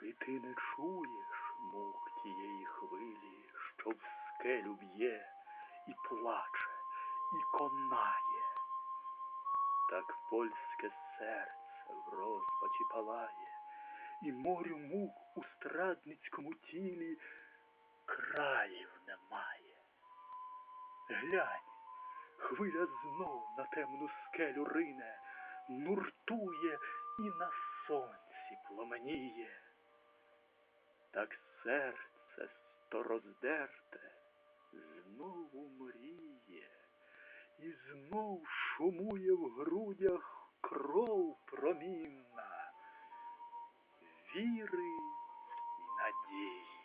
ти не чуєш мук тієї хвилі, що в скелю б'є і плаче, і конає. Так польське серце в розпачі палає, і морю мук у страдницькому тілі країв немає. Глянь, хвиля знов на темну скелю рине, нуртує і на сонці пломеніє так серце стороздерте знову мріє, і знов шумує в грудях кров промінна, віри і надії.